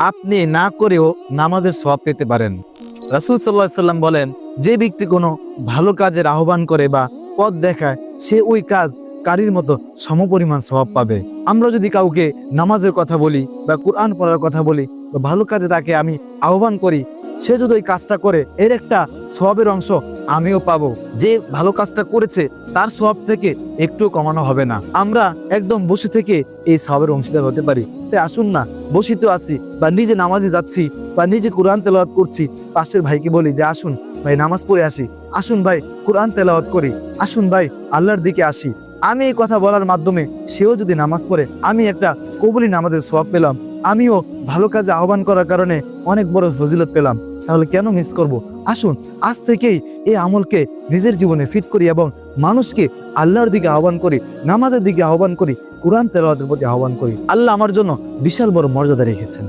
আপনি না করেও নামাজের সওয়াব পেতে পারেন। রাসূল আলাইহি সাল্লাম বলেন, যে ব্যক্তি কোনো ভালো কাজের আহ্বান করে বা পথ দেখায়, সে ওই কাজ কারির মতো সমপরিমাণ স্বভাব পাবে। আমরা যদি কাউকে নামাজের কথা বলি বা কোরআন পড়ার কথা বলি বা ভালো কাজে তাকে আমি আহ্বান করি, সে যদি ওই কাজটা করে, এর একটা স্বভাবের অংশ আমিও পাবো। যে ভালো কাজটা করেছে, তার স্বভাব থেকে একটু কমানো হবে না। আমরা একদম বসে থেকে এই স্বভাবের অংশীদার হতে পারি। তাই আসুন না বসিত আছি বা নিজে নামাজে যাচ্ছি বা নিজে কোরআন তেলাওয়াত করছি। পাশের ভাইকে বলি যে, আসুন, ভাই, নামাজ পড়ে আসি। আসুন, ভাই, কোরআন তেলাওয়াত করি। আসুন, ভাই, আল্লাহর দিকে আসি। আমি এই কথা বলার মাধ্যমে সেও যদি নামাজ পড়ে, আমি একটা কবুলি নামাজের সব পেলাম। আমিও ভালো কাজে আহ্বান করার কারণে অনেক বড় ফজিলত পেলাম। তাহলে কেন মিস করব? আসুন, আজ থেকেই এই আমলকে নিজের জীবনে ফিট করি এবং মানুষকে আল্লাহর দিকে আহ্বান করি, নামাজের দিকে আহ্বান করি, কোরআন তেলাওয়াতের প্রতি আহ্বান করি। আল্লাহ আমার জন্য বিশাল বড় মর্যাদা রেখেছেন।